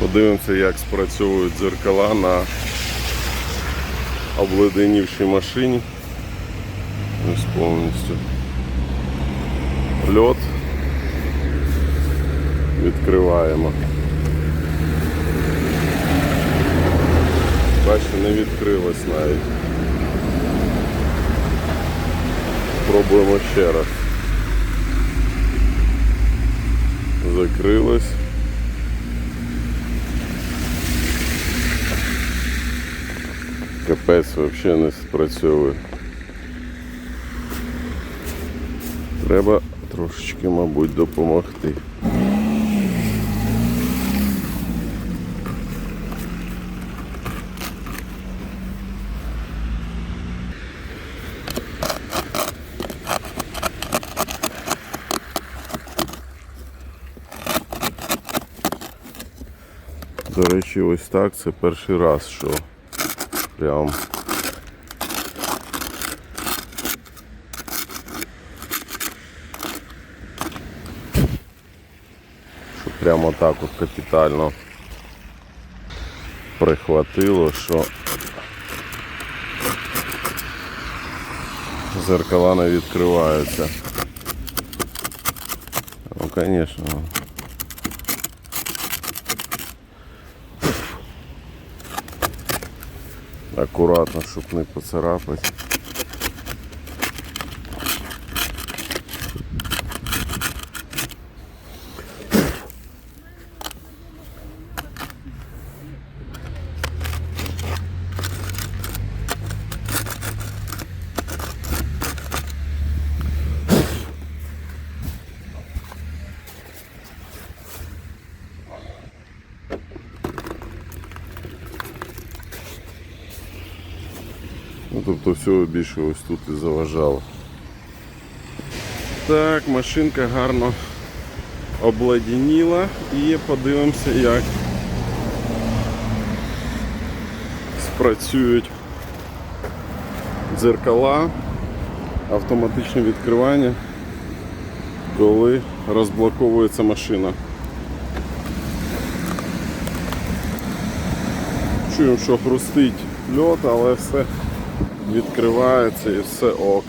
Подивимося, як спрацьовують дзеркала на обледенівшій машині. Ось повністю. Льот. Відкриваємо. Бачите, не відкрилось навіть. Спробуємо ще раз. Закрилось. Капець взагалі не спрацьовує. Треба трошечки, мабуть, допомогти. До речі, ось так це перший раз, що прям що прямо так от капітально прихватило, що зеркала не відкриваються. Ну, звісно. Акуратно, щоб не поцарапати. Ну, тобто всього більше ось тут і заважало. Так, машинка гарно обладініла і подивимося, як спрацюють дзеркала, автоматичне відкривання, коли розблоковується машина. Чуємо, що хрустить льот, але все відкривається і все ок.